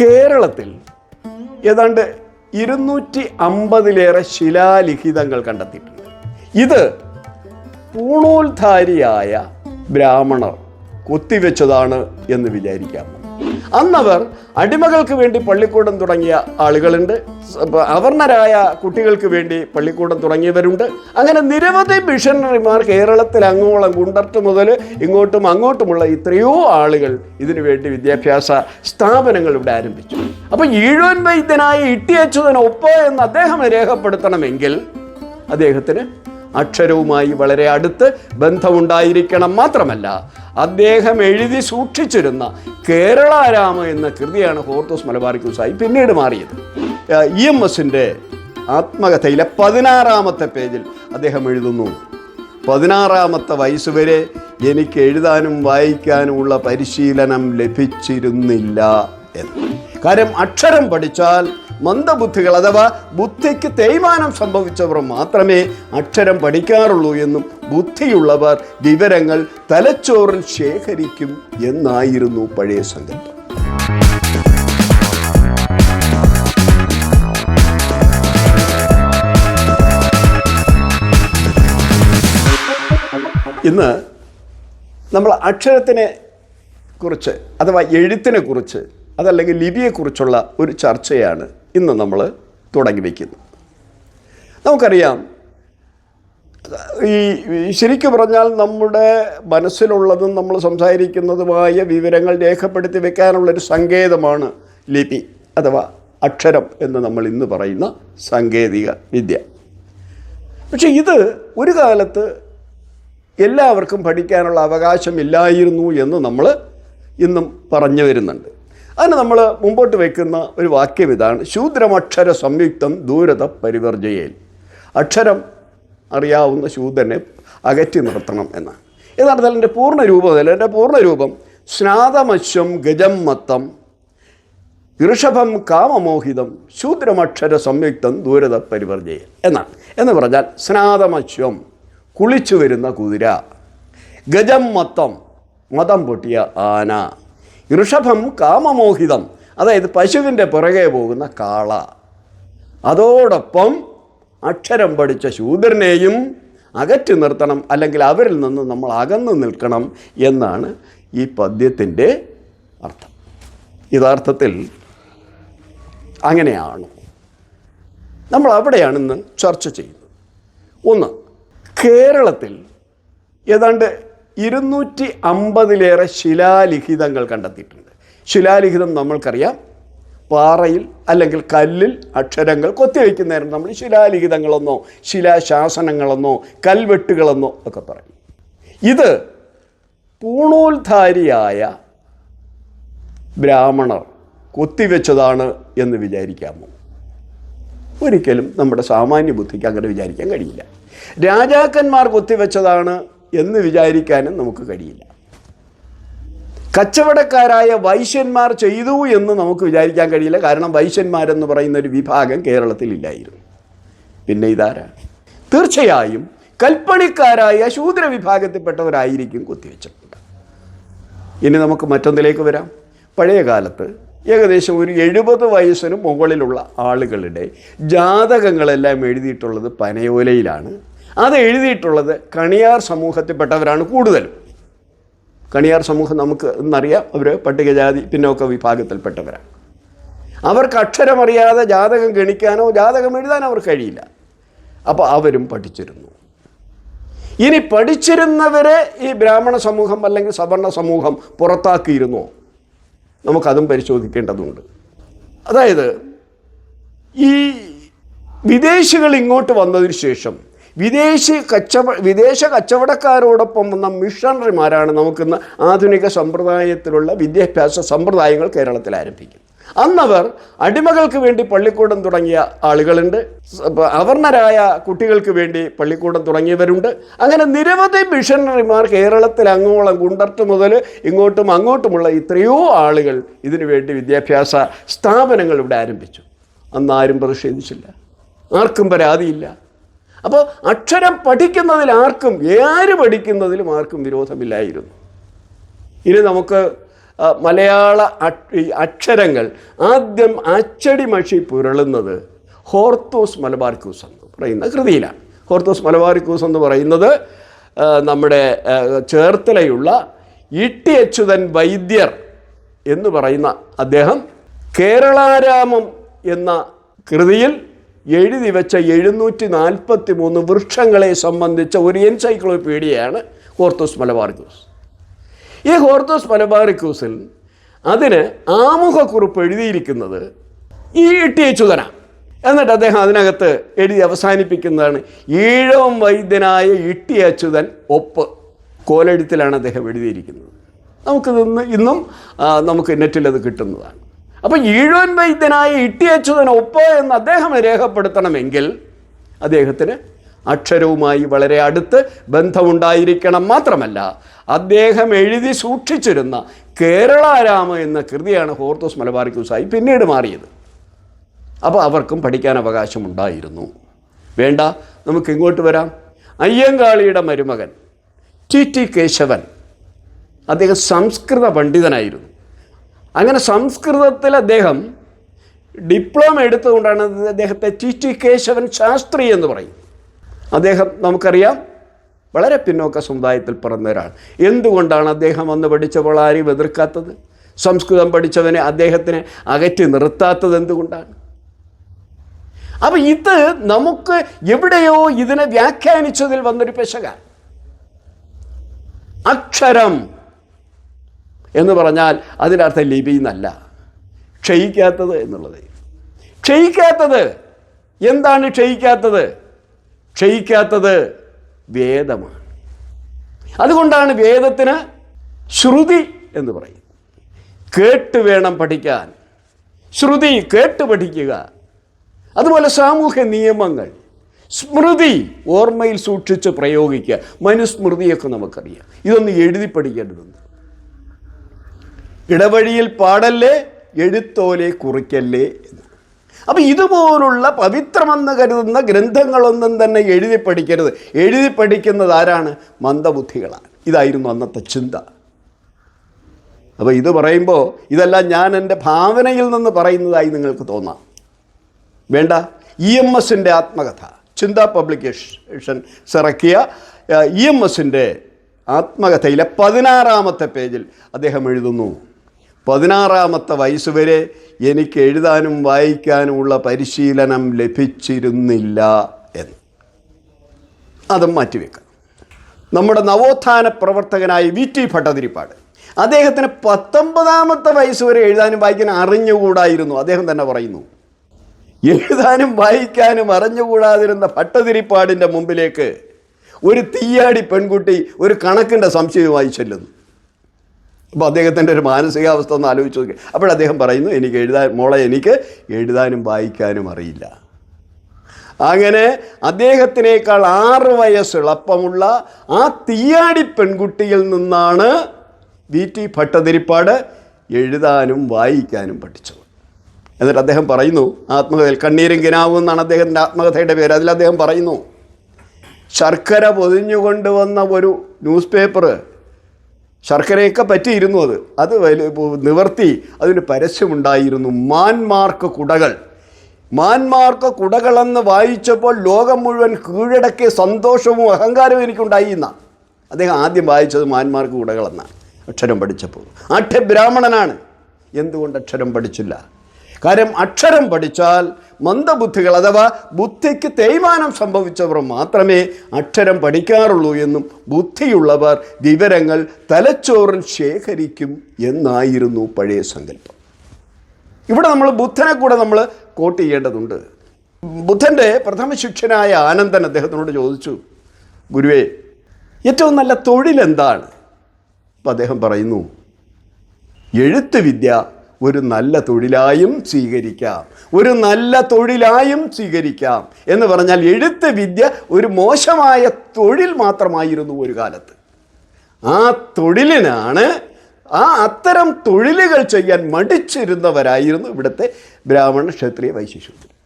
കേരളത്തിൽ ഏതാണ്ട് ഇരുന്നൂറ്റി അമ്പതിലേറെ ശിലാലിഖിതങ്ങൾ കണ്ടെത്തിയിട്ടുണ്ട്. ഇത് പൂണൂൽധാരിയായ ബ്രാഹ്മണർ കൊത്തിവെച്ചതാണ് എന്ന് വിചാരിക്കാമോ? അന്നവർ അടിമകൾക്ക് വേണ്ടി പള്ളിക്കൂടം തുടങ്ങിയ ആളുകളുണ്ട്. അവർണരായ കുട്ടികൾക്ക് വേണ്ടി പള്ളിക്കൂടം തുടങ്ങിയവരുണ്ട്. അങ്ങനെ നിരവധി മിഷണറിമാർ കേരളത്തിൽ അങ്ങോളം കുണ്ടർട്ട് മുതൽ ഇങ്ങോട്ടും അങ്ങോട്ടുമുള്ള എത്രയോ ആളുകൾ ഇതിനു വേണ്ടി വിദ്യാഭ്യാസ സ്ഥാപനങ്ങൾ ഇവിടെ ആരംഭിച്ചു. അപ്പൊ ഈഴോൻ വൈദ്യനായ ഇട്ടിയച്യുതനൊപ്പ് എന്ന് അദ്ദേഹം രേഖപ്പെടുത്തണമെങ്കിൽ അദ്ദേഹത്തിന് അക്ഷരവുമായി വളരെ അടുത്ത് ബന്ധമുണ്ടായിരിക്കണം മാത്രമല്ല അദ്ദേഹം എഴുതി സൂക്ഷിച്ചിരുന്ന കേരളാരാമ എന്ന കൃതിയാണ് ഹോർത്തോസ് മലബാറിക്കൂസായി പിന്നീട് മാറിയത്. ഇ എം എസിന്റെ ആത്മകഥയിലെ പതിനാറാമത്തെ പേജിൽ അദ്ദേഹം എഴുതുന്നു പതിനാറാമത്തെ വയസ്സ് വരെ എനിക്ക് എഴുതാനും വായിക്കാനുമുള്ള പരിശീലനം ലഭിച്ചിരുന്നില്ല എന്ന്. കാര്യം അക്ഷരം പഠിച്ചാൽ മന്ദബുദ്ധികൾ അഥവാ ബുദ്ധിക്ക് തേയ്മാനം സംഭവിച്ചവർ മാത്രമേ അക്ഷരം പഠിക്കാറുള്ളൂ എന്നും ബുദ്ധിയുള്ളവർ വിവരങ്ങൾ തലച്ചോറിൽ ശേഖരിക്കും എന്നായിരുന്നു പഴയ സങ്കല്പം. ഇന്ന് നമ്മൾ അക്ഷരത്തിനെ കുറിച്ച് അഥവാ എഴുത്തിനെ കുറിച്ച് അതല്ലെങ്കിൽ ലിപിയെക്കുറിച്ചുള്ള ഒരു ചർച്ചയാണ് ഇന്ന് നമ്മൾ തുടങ്ങി വയ്ക്കുന്നത് നമുക്കറിയാം ഈ ശരിക്കും പറഞ്ഞാൽ നമ്മുടെ മനസ്സിലുള്ളതും നമ്മൾ സംസാരിക്കുന്നതുമായ വിവരങ്ങൾ രേഖപ്പെടുത്തി വെക്കാനുള്ളൊരു സങ്കേതമാണ് ലിപി അഥവാ അക്ഷരം എന്ന് നമ്മൾ ഇന്ന് പറയുന്ന സാങ്കേതിക വിദ്യ. പക്ഷേ ഇത് ഒരു കാലത്ത് എല്ലാവർക്കും പഠിക്കാനുള്ള അവകാശമില്ലായിരുന്നു എന്ന് നമ്മൾ ഇന്നും പറഞ്ഞു വരുന്നുണ്ട്. അതിന് നമ്മൾ മുമ്പോട്ട് വയ്ക്കുന്ന ഒരു വാക്യം ഇതാണ്. ശൂദ്രമക്ഷര സംയുക്തം ദൂരത പരിവർജയയിൽ അക്ഷരം അറിയാവുന്ന ശൂദ്രനെ അകറ്റി നിർത്തണം എന്നാണ് യഥാർത്ഥത്തിൽ എന്റെ പൂർണ രൂപം. അതല്ല എന്റെ പൂർണ രൂപം. സ്നാതമശ്വം ഗജം മത്തം. ഋഷഭം കാമമോഹിതം. ശൂദ്രമക്ഷര സംയുക്തം ദൂരത പരിവർജയൽ എന്നാണ്. എന്ന് പറഞ്ഞാൽ സ്നാതമശ്വം കുളിച്ചു വരുന്ന കുതിര. ഗജം മത്തം മതം പൊട്ടിയ ആന. ഋഷഭം കാമമോഹിതം. അതായത് പശുവിന്റെ പുറകെ പോകുന്ന കാള. അതോടൊപ്പം അക്ഷരം പഠിച്ച ശൂദ്രനെയും അകറ്റി നിർത്തണം അല്ലെങ്കിൽ അവരിൽ നിന്ന് നമ്മൾ അകന്നു നിൽക്കണം എന്നാണ് ഈ പദ്യത്തിന്റെ അർത്ഥം. യഥാർത്ഥത്തിൽ അങ്ങനെയാണ്. നമ്മൾ അവിടെയാണ് ഇന്ന് ചർച്ച ചെയ്യുന്നത്. ഒന്ന് കേരളത്തിൽ ഏതാണ്ട് ഇരുന്നൂറ്റി അമ്പതിലേറെ ശിലാലിഖിതങ്ങൾ കണ്ടെത്തിയിട്ടുണ്ട്. ശിലാലിഖിതം നമ്മൾക്കറിയാം. പാറയിൽ അല്ലെങ്കിൽ കല്ലിൽ അക്ഷരങ്ങൾ കൊത്തിവെക്കുന്നതിന് നമ്മൾ ശിലാലിഖിതങ്ങളെന്നോ ശിലാശാസനങ്ങളെന്നോ കൽവെട്ടുകളെന്നോ ഒക്കെ പറയും. ഇത് പൂണൂൽധാരിയായ ബ്രാഹ്മണർ കൊത്തിവെച്ചതാണ് എന്ന് വിചാരിക്കാമോ? ഒരിക്കലും നമ്മുടെ സാമാന്യ ബുദ്ധിക്ക് അങ്ങനെ വിചാരിക്കാൻ കഴിയില്ല. രാജാക്കന്മാർ കൊത്തിവെച്ചതാണ് എന്ന് വിചാരിക്കാനും നമുക്ക് കഴിയില്ല. കച്ചവടക്കാരായ വൈശ്യന്മാർ ചെയ്തു എന്ന് നമുക്ക് വിചാരിക്കാൻ കഴിയില്ല. കാരണം വൈശ്യന്മാരെന്ന് പറയുന്ന ഒരു വിഭാഗം കേരളത്തിൽ ഇല്ലായിരുന്നു. പിന്നെ ഇതാരാ? തീർച്ചയായും കൽപ്പണിക്കാരായ ശൂദ്ര വിഭാഗത്തിൽപ്പെട്ടവരായിരിക്കും കുത്തിവെച്ചിട്ടുണ്ട്. ഇനി നമുക്ക് മറ്റൊന്നിലേക്ക് വരാം. പഴയ കാലത്ത് ഏകദേശം ഒരു എഴുപത് വയസ്സിന് മുകളിലുള്ള ആളുകളുടെ ജാതകങ്ങളെല്ലാം എഴുതിയിട്ടുള്ളത് പനയോലയിലാണ്. അത് എഴുതിയിട്ടുള്ളത് കണിയാർ സമൂഹത്തിൽപ്പെട്ടവരാണ് കൂടുതലും. കണിയാർ സമൂഹം നമുക്ക് എന്നറിയാം അവർ പട്ടികജാതി പിന്നോക്ക വിഭാഗത്തിൽപ്പെട്ടവരാണ്. അവർക്ക് അക്ഷരമറിയാതെ ജാതകം ഗണിക്കാനോ ജാതകം എഴുതാനോ അവർക്ക് കഴിയില്ല. അപ്പോൾ അവരും പഠിച്ചിരുന്നു. ഇനി പഠിച്ചിരുന്നവരെ ഈ ബ്രാഹ്മണ സമൂഹം അല്ലെങ്കിൽ സവർണ സമൂഹം പുറത്താക്കിയിരുന്നോ? നമുക്കതും പരിശോധിക്കേണ്ടതുണ്ട്. അതായത് ഈ വിദേശികൾ ഇങ്ങോട്ട് വന്നതിന് ശേഷം വിദേശി കച്ചവ വിദേശ കച്ചവടക്കാരോടൊപ്പം വന്ന മിഷണറിമാരാണ് നമുക്കിന്ന് ആധുനിക സമ്പ്രദായത്തിലുള്ള വിദ്യാഭ്യാസ സമ്പ്രദായങ്ങൾ കേരളത്തിൽ ആരംഭിക്കുന്നത്. അന്നവർ അടിമകൾക്ക് വേണ്ടി പള്ളിക്കൂടം തുടങ്ങിയ ആളുകളുണ്ട്. അവർണരായ കുട്ടികൾക്ക് വേണ്ടി പള്ളിക്കൂടം തുടങ്ങിയവരുണ്ട്. അങ്ങനെ നിരവധി മിഷണറിമാർ കേരളത്തിൽ അങ്ങോളം കുണ്ടർട്ട് മുതൽ ഇങ്ങോട്ടും അങ്ങോട്ടുമുള്ള ഇത്രയോ ആളുകൾ ഇതിനുവേണ്ടി വിദ്യാഭ്യാസ സ്ഥാപനങ്ങൾ ഇവിടെ ആരംഭിച്ചു. അന്ന് ആരും പ്രതിഷേധിച്ചില്ല. ആർക്കും പരാതിയില്ല. അപ്പോൾ അക്ഷരം പഠിക്കുന്നതിൽ ആർക്കും ആര് പഠിക്കുന്നതിലും ആർക്കും വിരോധമില്ലായിരുന്നു. ഇനി നമുക്ക് മലയാള അക്ഷരങ്ങൾ ആദ്യം അച്ചടി മഷി പുരളുന്നത് ഹോർത്തോസ് മലബാർക്കൂസ് എന്ന് പറയുന്ന കൃതിയിലാണ്. ഹോർത്തോസ് മലബാർക്കൂസ് എന്ന് പറയുന്നത് നമ്മുടെ ചേർത്തലയുള്ള ഇട്ടി അച്യുതൻ വൈദ്യർ എന്ന് പറയുന്ന അദ്ദേഹം കേരളാരാമം എന്ന കൃതിയിൽ എഴുതി വെച്ച എഴുന്നൂറ്റി നാൽപ്പത്തി മൂന്ന് വൃക്ഷങ്ങളെ സംബന്ധിച്ച ഒരു എൻസൈക്ലോപീഡിയയാണ് ഹോർത്തോസ് മലബാറിക്കൂസ്. ഈ ഹോർത്തോസ് മലബാറിക്കൂസിൽ അതിന് ആമുഖക്കുറിപ്പ് എഴുതിയിരിക്കുന്നത് ഈ ഇട്ടി അച്യുതന എന്നിട്ട് അദ്ദേഹം അതിനകത്ത് എഴുതി അവസാനിപ്പിക്കുന്നതാണ് ഈഴവം വൈദ്യനായ ഇട്ടി അച്യുതൻ ഒപ്പ് കോലെഴുത്തിലാണ് അദ്ദേഹം എഴുതിയിരിക്കുന്നത്. നമുക്കിതൊന്ന് ഇന്നും നമുക്ക് നെറ്റിൽ അത് കിട്ടുന്നതാണ്. അപ്പം ഈഴവൻ വൈദ്യനായ ഇട്ടി അച്യുതൻ ഒപ്പ് എന്ന് അദ്ദേഹം രേഖപ്പെടുത്തണമെങ്കിൽ അദ്ദേഹത്തിന് അക്ഷരവുമായി വളരെ അടുത്ത് ബന്ധമുണ്ടായിരിക്കണം മാത്രമല്ല അദ്ദേഹം എഴുതി സൂക്ഷിച്ചിരുന്ന കേരളാരാമ എന്ന കൃതിയാണ് ഹോർത്തോസ് മലബാറിക്കൂസായി പിന്നീട് മാറിയത്. അപ്പോൾ അവർക്കും പഠിക്കാൻ അവകാശമുണ്ടായിരുന്നു. വേണ്ട നമുക്ക് ഇങ്ങോട്ട് വരാം. അയ്യങ്കാളിയുടെ മരുമകൻ ടി ടി കേശവൻ അദ്ദേഹം സംസ്കൃത പണ്ഡിതനായിരുന്നു. അങ്ങനെ സംസ്കൃതത്തിൽ അദ്ദേഹം ഡിപ്ലോമ എടുത്തുകൊണ്ടാണ് അദ്ദേഹത്തെ ടി ടി കേശവൻ ശാസ്ത്രി എന്ന് പറയും. അദ്ദേഹം നമുക്കറിയാം വളരെ പിന്നോക്ക സമുദായത്തിൽ പിറന്ന ഒരാൾ എന്തുകൊണ്ടാണ് അദ്ദേഹം വന്ന് പഠിച്ചപ്പോൾ ആരും എതിർക്കാത്തത്? സംസ്കൃതം പഠിച്ചവനെ അദ്ദേഹത്തിനെ അകറ്റി നിർത്താത്തത് എന്തുകൊണ്ടാണ്? അപ്പം ഇത് നമുക്ക് എവിടെയോ ഇതിനെ വ്യാഖ്യാനിച്ചതിൽ വന്നൊരു പെശക അക്ഷരം എന്ന് പറഞ്ഞാൽ അതിന്റെ അർത്ഥം ലിപി എന്നല്ല ക്ഷയിക്കാത്തത് എന്നുള്ളത്. ക്ഷയിക്കാത്തത്. എന്താണ് ക്ഷയിക്കാത്തത്? ക്ഷയിക്കാത്തത് വേദമാണ്. അതുകൊണ്ടാണ് വേദത്തിന് ശ്രുതി എന്ന് പറയും കേട്ട് വേണം പഠിക്കാൻ. ശ്രുതി കേട്ട് പഠിക്കുക. അതുപോലെ സാമൂഹ്യ നിയമങ്ങൾ. സ്മൃതി ഓർമ്മയിൽ സൂക്ഷിച്ച് പ്രയോഗിക്കുക. മനുസ്മൃതിയൊക്കെ നമുക്കറിയാം. ഇതൊന്ന് എഴുതി പഠിക്കേണ്ടതുണ്ട്. ഇടവഴിയിൽ പാടല്ലേ എഴുത്തോലെ കുറിക്കല്ലേ എന്ന്. അപ്പം ഇതുപോലുള്ള പവിത്രമെന്ന് കരുതുന്ന ഗ്രന്ഥങ്ങളൊന്നും തന്നെ എഴുതി പഠിക്കരുത്. എഴുതി പഠിക്കുന്നത് ആരാണ്? മന്ദബുദ്ധികളാണ്. ഇതായിരുന്നു അന്നത്തെ ചിന്ത. അപ്പോൾ ഇത് പറയുമ്പോൾ ഇതെല്ലാം ഞാൻ എന്റെ ഭാവനയിൽ നിന്ന് പറയുന്നതായി നിങ്ങൾക്ക് തോന്നാം. വേണ്ട. ഇ എം എസിന്റെ ആത്മകഥ. ചിന്ത പബ്ലിക്കേഷൻ സിറക്കിയ ഇ എം എസിന്റെ ആത്മകഥയിലെ പതിനാറാമത്തെ പേജിൽ അദ്ദേഹം എഴുതുന്നു. പതിനാറാമത്തെ വയസ്സ് വരെ എനിക്ക് എഴുതാനും വായിക്കാനുമുള്ള പരിശീലനം ലഭിച്ചിരുന്നില്ല എന്ന്. അതും മാറ്റിവെക്കാം. നമ്മുടെ നവോത്ഥാന പ്രവർത്തകനായ വി ടി ഭട്ടതിരിപ്പാട് അദ്ദേഹത്തിന് പത്തൊമ്പതാമത്തെ വയസ്സ് വരെ എഴുതാനും വായിക്കാനും അറിഞ്ഞുകൂടായിരുന്നു. അദ്ദേഹം തന്നെ പറയുന്നു എഴുതാനും വായിക്കാനും അറിഞ്ഞുകൂടാതിരുന്ന ഭട്ടതിരിപ്പാടിന്റെ മുമ്പിലേക്ക് ഒരു തീയാടി പെൺകുട്ടി ഒരു കണക്കിന്റെ സംശയവുമായി ചെല്ലുന്നു. അപ്പോൾ അദ്ദേഹത്തിന്റെ ഒരു മാനസികാവസ്ഥ ഒന്ന് ആലോചിച്ച് നോക്കി. അപ്പോൾ അദ്ദേഹം പറയുന്നു എനിക്ക് എഴുതാൻ മോളെ എനിക്ക് എഴുതാനും വായിക്കാനും അറിയില്ല. അങ്ങനെ അദ്ദേഹത്തിനേക്കാൾ ആറ് വയസ്സ് എളുപ്പമുള്ള ആ തീയാടി പെൺകുട്ടിയിൽ നിന്നാണ് വി. ടി. ഭട്ടതിരിപ്പാട് എഴുതാനും വായിക്കാനും പഠിച്ചത്. എന്നിട്ട് അദ്ദേഹം പറയുന്നു ആത്മകഥയിൽ കണ്ണീരും കിനാവും എന്നാണ് അദ്ദേഹത്തിന്റെ ആത്മകഥയുടെ പേര്. അതിൽ അദ്ദേഹം പറയുന്നു ശർക്കര പൊതിഞ്ഞുകൊണ്ടുവന്ന ഒരു ന്യൂസ് പേപ്പർ ശർക്കരയൊക്കെ പറ്റിയിരുന്നു അത്. അത് നിവർത്തി. അതിന് പരസ്യമുണ്ടായിരുന്നു. മാൻമാർക്ക് കുടകൾ. മാൻമാർക്ക് കുടകളെന്ന് വായിച്ചപ്പോൾ ലോകം മുഴുവൻ കീഴടക്കിയ സന്തോഷവും അഹങ്കാരവും എനിക്കുണ്ടായി എന്നാണ് അദ്ദേഹം ആദ്യം വായിച്ചത് മാൻമാർക്ക് കുടകളെന്നാണ് അക്ഷരം പഠിച്ചപ്പോൾ. ആഠ്യ ബ്രാഹ്മണനാണ് എന്തുകൊണ്ട് അക്ഷരം പഠിച്ചില്ല? കാര്യം അക്ഷരം പഠിച്ചാൽ മന്ദബുദ്ധികൾ അഥവാ ബുദ്ധിക്ക് തേയ്മാനം സംഭവിച്ചവർ മാത്രമേ അക്ഷരം പഠിക്കാറുള്ളൂ എന്നും ബുദ്ധിയുള്ളവർ വിവരങ്ങൾ തലച്ചോറിൽ ശേഖരിക്കും എന്നായിരുന്നു പഴയ സങ്കല്പം. ഇവിടെ നമ്മൾ ബുദ്ധനെ കൂടെ നമ്മൾ കോട്ട് ചെയ്യേണ്ടതുണ്ട്. ബുദ്ധന്റെ പ്രഥമ ശിക്ഷനായ ആനന്ദൻ അദ്ദേഹത്തിനോട് ചോദിച്ചു ഗുരുവേ ഏറ്റവും നല്ല തൊഴിലെന്താണ് അപ്പം അദ്ദേഹം പറയുന്നു എഴുത്ത് വിദ്യ ഒരു നല്ല തൊഴിലായും സ്വീകരിക്കാം. ഒരു നല്ല തൊഴിലായും സ്വീകരിക്കാം. എന്ന് പറഞ്ഞാൽ എഴുത്ത് വിദ്യ ഒരു മോശമായ തൊഴിൽ മാത്രമായിരുന്നു ഒരു കാലത്ത്. ആ തൊഴിലിനാണ് ആ അത്തരം തൊഴിലുകൾ ചെയ്യാൻ മടിച്ചിരുന്നവരായിരുന്നു ഇവിടുത്തെ ബ്രാഹ്മണ ക്ഷത്രിയ വൈശിഷ്യം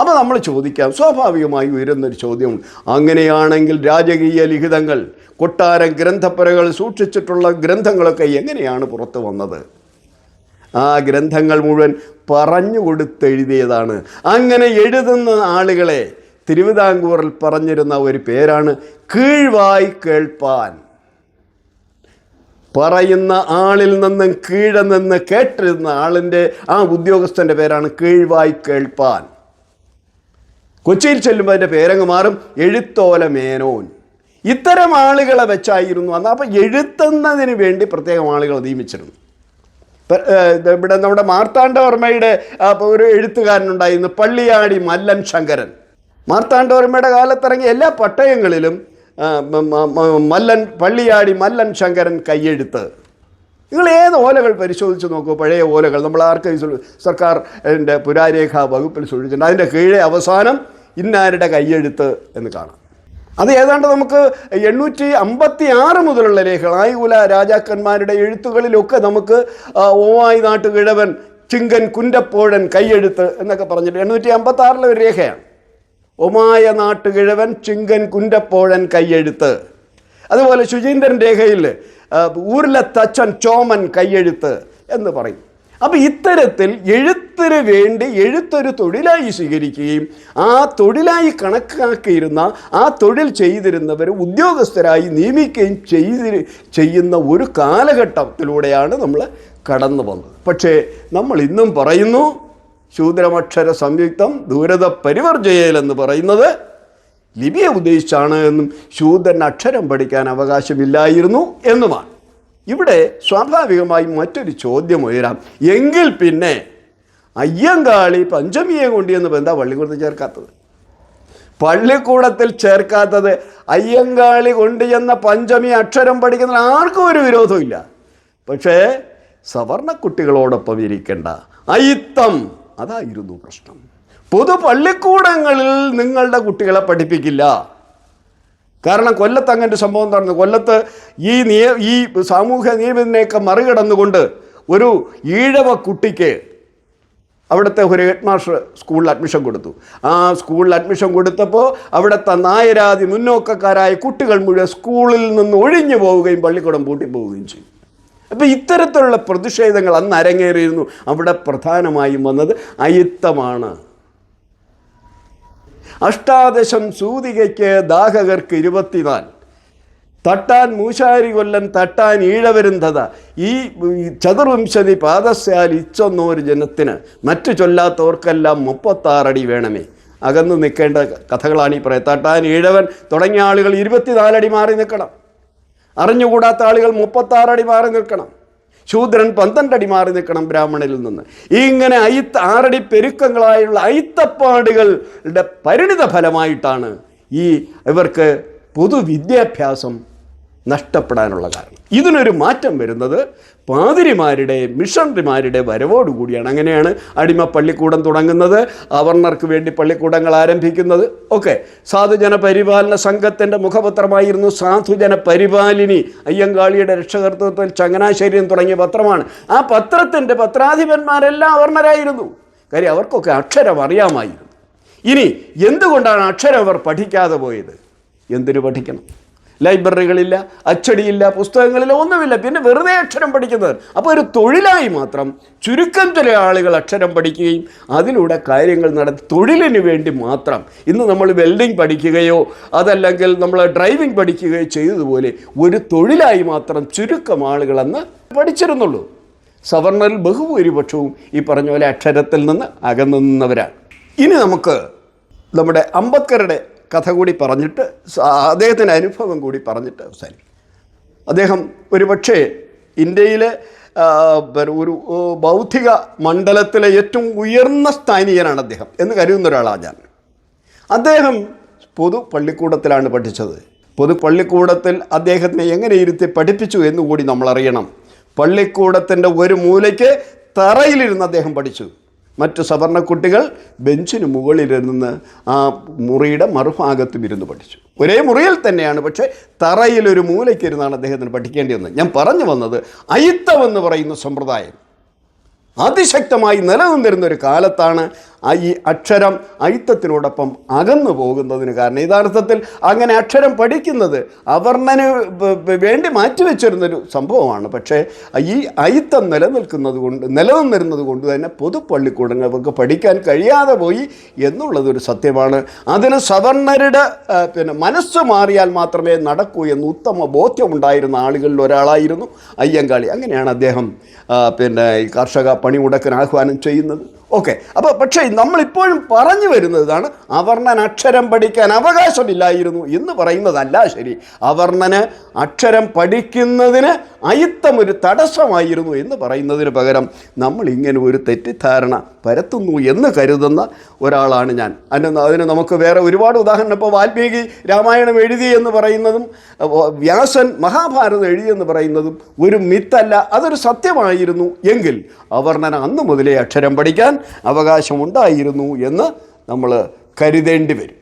അപ്പോൾ നമ്മൾ ചോദിക്കാം സ്വാഭാവികമായി ഉയരുന്നൊരു ചോദ്യം അങ്ങനെയാണെങ്കിൽ രാജകീയ ലിഖിതങ്ങൾ കൊട്ടാരം ഗ്രന്ഥപ്പുരകൾ സൂക്ഷിച്ചിട്ടുള്ള ഗ്രന്ഥങ്ങളൊക്കെ എങ്ങനെയാണ് പുറത്തു വന്നത്? ആ ഗ്രന്ഥങ്ങൾ മുഴുവൻ പറഞ്ഞു കൊടുത്തെഴുതിയതാണ്. അങ്ങനെ എഴുതുന്ന ആളുകളെ തിരുവിതാംകൂറിൽ പറഞ്ഞിരുന്ന ഒരു പേരാണ് കീഴ്വായി കേൾപ്പാൻ. പറയുന്ന ആളിൽ നിന്നും കീഴെ നിന്ന് കേട്ടിരുന്ന ആളിന്റെ ആ ഉദ്യോഗസ്ഥന്റെ പേരാണ് കീഴ്വായി കേൾപ്പാൻ. കൊച്ചിയിൽ ചെല്ലുമ്പോൾ അതിന്റെ പേരങ്ങ് മാറും എഴുത്തോല മേനോൻ. ഇത്തരം ആളുകളെ വെച്ചായിരുന്നു അന്ന്. അപ്പം എഴുത്തുന്നതിന് വേണ്ടി പ്രത്യേകം ആളുകൾ നിയമിച്ചിരുന്നു. ഇവിടെ നമ്മുടെ മാർത്താണ്ഡവർമ്മയുടെ ഒരു എഴുത്തുകാരനുണ്ടായിരുന്നു പള്ളിയാടി മല്ലൻ ശങ്കരൻ. മാർത്താണ്ഡവർമ്മയുടെ കാലത്തിറങ്ങിയ എല്ലാ പട്ടയങ്ങളിലും മല്ലൻ പള്ളിയാടി മല്ലൻ ശങ്കരൻ കയ്യെഴുത്ത് നിങ്ങൾ ഏത് ഓലകൾ പരിശോധിച്ച് നോക്കൂ പഴയ ഓലകൾ. നമ്മൾ ആർക്കൈവ്സിൽ സർക്കാർ എന്റെ പുരാരേഖാ വകുപ്പിൽ സൂക്ഷിച്ചിട്ടുണ്ട്. അതിന്റെ കീഴെ അവസാനം ഇന്നാരുടെ കയ്യെഴുത്ത് എന്ന് കാണാം. അത് ഏതാണ്ട് നമുക്ക് എണ്ണൂറ്റി അമ്പത്തി ആറ് മുതലുള്ള രേഖകൾ. ആയുകുല രാജാക്കന്മാരുടെ എഴുത്തുകളിലൊക്കെ നമുക്ക് ഓവായി നാട്ടുകിഴവൻ ചിങ്കൻ കുന്റപ്പോഴൻ കയ്യെഴുത്ത് എന്നൊക്കെ പറഞ്ഞിട്ട് എണ്ണൂറ്റി അമ്പത്തി ആറിലെ ഒരു രേഖയാണ്. ഒമായ നാട്ടുകിഴവൻ ചിങ്കൻ കുന്റപ്പോഴൻ കയ്യെഴുത്ത് അതുപോലെ ശുചീന്ദ്രൻ രേഖയിൽ ഊരിലെ തച്ചൻ ചോമൻ കയ്യെഴുത്ത് എന്ന് പറയും. അപ്പോൾ ഇത്തരത്തിൽ എഴുത്തിന് വേണ്ടി എഴുത്തൊരു തൊഴിലായി സ്വീകരിക്കുകയും ആ തൊഴിലായി കണക്കാക്കിയിരുന്ന ആ തൊഴിൽ ചെയ്തിരുന്നവർ ഉദ്യോഗസ്ഥരായി നിയമിക്കുകയും ചെയ്തി ചെയ്യുന്ന ഒരു കാലഘട്ടത്തിലൂടെയാണ് നമ്മൾ കടന്നു വന്നത് പക്ഷേ നമ്മൾ ഇന്നും പറയുന്നു ശൂദ്രമക്ഷര സംയുക്തം ദൂരത പരിവർജയൽ എന്ന് പറയുന്നത് ലിപിയെ ഉദ്ദേശിച്ചാണ് എന്നും ശൂദ്രൻ അക്ഷരം പഠിക്കാൻ അവകാശമില്ലായിരുന്നു എന്നുമാണ്. ഇവിടെ സ്വാഭാവികമായി മറ്റൊരു ചോദ്യം ഉയരാം. എങ്കിൽ പിന്നെ അയ്യങ്കാളി പഞ്ചമിയെ കൊണ്ടിയെന്ന് എന്താ പള്ളിക്കൂടത്തിൽ ചേർക്കാത്തത്? പള്ളിക്കൂടത്തിൽ ചേർക്കാത്തത് അയ്യങ്കാളി കൊണ്ടുചെന്ന പഞ്ചമി അക്ഷരം പഠിക്കുന്ന ആർക്കും ഒരു വിരോധമില്ല പക്ഷേ സവർണ കുട്ടികളോടൊപ്പം ഇരിക്കേണ്ട. അയിത്തം അതായിരുന്നു പ്രശ്നം. പൊതു പള്ളിക്കൂടങ്ങളിൽ നിങ്ങളുടെ കുട്ടികളെ പഠിപ്പിക്കില്ല. കാരണം കൊല്ലത്ത് അങ്ങനെ ഒരു സംഭവം നടന്നു. കൊല്ലത്ത് ഈ നിയ ഈ സാമൂഹ്യ നിയമത്തിനെയൊക്കെ മറികടന്നുകൊണ്ട് ഒരു ഈഴവ കുട്ടിക്ക് അവിടുത്തെ ഒരു ഹെഡ് മാസ്റ്റർ സ്കൂളിൽ അഡ്മിഷൻ കൊടുത്തു. ആ സ്കൂളിൽ അഡ്മിഷൻ കൊടുത്തപ്പോൾ അവിടുത്തെ നായരാതി മുന്നോക്കക്കാരായ കുട്ടികൾ മുഴുവൻ സ്കൂളിൽ നിന്ന് ഒഴിഞ്ഞു പോവുകയും പള്ളിക്കൂടം പൂട്ടി പോവുകയും ചെയ്തു. അപ്പോൾ ഇത്തരത്തിലുള്ള പ്രതിഷേധങ്ങൾ അന്ന് അരങ്ങേറിയിരുന്നു. അവിടെ പ്രധാനമായും വന്നത് അയിത്തമാണ്. അഷ്ടാദശം സൂതികയ്ക്ക് ദാഹകർക്ക് ഇരുപത്തിനാല്. തട്ടാൻ മൂശാരി കൊല്ലൻ തട്ടാൻ ഈഴവരുന്നത ഈ ചതുർവിംശതി പാദസ്യാൽ ഇച്ചൊന്നൊരു ജനത്തിന്. മറ്റു ചൊല്ലാത്തവർക്കെല്ലാം മുപ്പത്താറടി വേണമേ. അകന്നു നിൽക്കേണ്ട കഥകളാണ് ഈ പറയുന്നത്. തട്ടാൻ ഈഴവൻ തുടങ്ങിയ ആളുകൾ ഇരുപത്തിനാലടി മാറി നിൽക്കണം. അറിഞ്ഞുകൂടാത്ത ആളുകൾ മുപ്പത്താറടി മാറി നിൽക്കണം. ശൂദ്രൻ പന്ത്രണ്ടടി മാറി നിൽക്കണം ബ്രാഹ്മണനിൽ നിന്ന്. ഇങ്ങനെ അയിത്ത ആറടി പെരുക്കങ്ങളായുള്ള അയിത്തപ്പാടുകളുടെ പരിണിത ഫലമായിട്ടാണ് ഈ ഇവർക്ക് പൊതുവിദ്യാഭ്യാസം നഷ്ടപ്പെടാനുള്ള കാരണം. ഇതിനൊരു മാറ്റം വരുന്നത് പാതിരിമാരുടെ മിഷണറിമാരുടെ വരവോടുകൂടിയാണ്. അങ്ങനെയാണ് അടിമ പള്ളിക്കൂടം തുടങ്ങുന്നത് അവർണർക്ക് വേണ്ടി പള്ളിക്കൂടങ്ങൾ ആരംഭിക്കുന്നത്. ഒക്കെ സാധുജന പരിപാലന സംഘത്തിന്റെ മുഖപത്രമായിരുന്നു സാധുജന പരിപാലിനി. അയ്യങ്കാളിയുടെ രക്ഷകർത്തൃത്വത്തിൽ ചങ്ങനാശ്ശേരിയും തുടങ്ങിയ പത്രമാണ്. ആ പത്രത്തിന്റെ പത്രാധിപന്മാരെല്ലാം അവർണരായിരുന്നു. കാര്യം അവർക്കൊക്കെ അക്ഷരം അറിയാമായിരുന്നു. ഇനി എന്തുകൊണ്ടാണ് അക്ഷരം അവർ പഠിക്കാതെ പോയത്? എന്തിനു പഠിക്കണം? ലൈബ്രറികളില്ല അച്ചടിയില്ല പുസ്തകങ്ങളില്ല ഒന്നുമില്ല. പിന്നെ വെറുതെ അക്ഷരം പഠിക്കുന്നവർ. അപ്പോൾ ഒരു തൊഴിലായി മാത്രം ചുരുക്കം ചില ആളുകൾ അക്ഷരം പഠിക്കുകയും അതിലൂടെ കാര്യങ്ങൾ നടത്തി തൊഴിലിന് വേണ്ടി മാത്രം ഇന്ന് നമ്മൾ വെൽഡിംഗ് പഠിക്കുകയോ അതല്ലെങ്കിൽ നമ്മൾ ഡ്രൈവിംഗ് പഠിക്കുകയോ ചെയ്തതുപോലെ ഒരു തൊഴിലായി മാത്രം ചുരുക്കം ആളുകളെന്ന് പഠിച്ചിരുന്നുള്ളൂ. സവർണറിൽ ബഹുഭൂരിപക്ഷവും ഈ പറഞ്ഞ പോലെ അക്ഷരത്തിൽ നിന്ന് അകന്നു നിന്നവരാണ് ഇനി നമുക്ക് നമ്മുടെ അംബേദ്കറുടെ കഥ കൂടി പറഞ്ഞിട്ട് അദ്ദേഹത്തിന്റെ അനുഭവം കൂടി പറഞ്ഞിട്ട് അവസാനിക്കും. അദ്ദേഹം ഒരു പക്ഷേ ഇന്ത്യയിലെ ഒരു ബൗദ്ധിക മണ്ഡലത്തിലെ ഏറ്റവും ഉയർന്ന സ്ഥാനീയനാണ് അദ്ദേഹം എന്ന് കരുതുന്ന ഒരാളാണ് ഞാൻ. അദ്ദേഹം പൊതു പള്ളിക്കൂടത്തിലാണ് പഠിച്ചത്. പൊതു പള്ളിക്കൂടത്തിൽ അദ്ദേഹത്തിനെ എങ്ങനെ ഇരുത്തി പഠിപ്പിച്ചു എന്നുകൂടി നമ്മൾ അറിയണം പള്ളിക്കൂടത്തിന്റെ ഒരു മൂലയ്ക്ക് തറയിലിരുന്ന് അദ്ദേഹം പഠിച്ചു. മറ്റു സവർണ കുട്ടികൾ ബെഞ്ചിന് മുകളിലിരുന്ന് ആ മുറിയുടെ മറുഭാഗത്തും ഇരുന്ന് പഠിച്ചു. ഒരേ മുറിയിൽ തന്നെയാണ് പക്ഷേ തറയിലൊരു മൂലയ്ക്കിരുന്നാണ് അദ്ദേഹത്തിന് പഠിക്കേണ്ടി വന്നത് ഞാൻ പറഞ്ഞു വന്നത് അയിത്തമെന്ന് പറയുന്ന സമ്പ്രദായം. അതിശക്തമായി നിലനിന്നിരുന്ന ഒരു കാലത്താണ് ആ ഈ അക്ഷരം അയിത്തത്തിനോടൊപ്പം അകന്നു പോകുന്നതിന് കാരണം. യഥാർത്ഥത്തിൽ അങ്ങനെ അക്ഷരം പഠിക്കുന്നത് അവർണന് വേണ്ടി മാറ്റിവെച്ചിരുന്നൊരു സംഭവമാണ്. പക്ഷേ ഈ അയിത്തം നിലനിൽക്കുന്നത് കൊണ്ട് നിലനിന്നിരുന്നത് കൊണ്ട് തന്നെ പൊതുപള്ളിക്കൂടങ്ങൾക്ക് പഠിക്കാൻ കഴിയാതെ പോയി എന്നുള്ളതൊരു സത്യമാണ്. അതിന് സവർണരുടെ പിന്നെ മനസ്സ് മാറിയാൽ മാത്രമേ നടക്കൂ എന്ന് ഉത്തമ ബോധ്യമുണ്ടായിരുന്ന ആളുകളിൽ ഒരാളായിരുന്നു അയ്യങ്കാളി. അങ്ങനെയാണ് അദ്ദേഹം പിന്നെ കർഷക പണിമുടക്കിന് ആഹ്വാനം ചെയ്യുന്നത്. ഓക്കെ അപ്പോൾ പക്ഷേ നമ്മളിപ്പോഴും പറഞ്ഞു വരുന്നതാണ് അവർണൻ അക്ഷരം പഠിക്കാൻ അവകാശമില്ലായിരുന്നു എന്ന് പറയുന്നതല്ല ശരി. അവർണന് അക്ഷരം പഠിക്കുന്നതിന് അയിത്തം ഒരു തടസ്സമായിരുന്നു എന്ന് പറയുന്നതിന് പകരം നമ്മൾ ഇങ്ങനെ ഒരു തെറ്റിദ്ധാരണ പരത്തുന്നു എന്ന് കരുതുന്ന ഒരാളാണ് ഞാൻ. അതിന് അതിന് നമുക്ക് വേറെ ഒരുപാട് ഉദാഹരണം ഇപ്പോൾ വാൽമീകി രാമായണം എഴുതി എന്ന് പറയുന്നതും വ്യാസൻ മഹാഭാരതം എഴുതി എന്ന് പറയുന്നതും ഒരു മിത്തല്ല അതൊരു സത്യമായിരുന്നു എങ്കിൽ അവർണന അന്ന് മുതലേ അക്ഷരം പഠിക്കാൻ അവകാശമുണ്ടായിരുന്നു എന്ന് നമ്മൾ കരുതേണ്ടി വരും.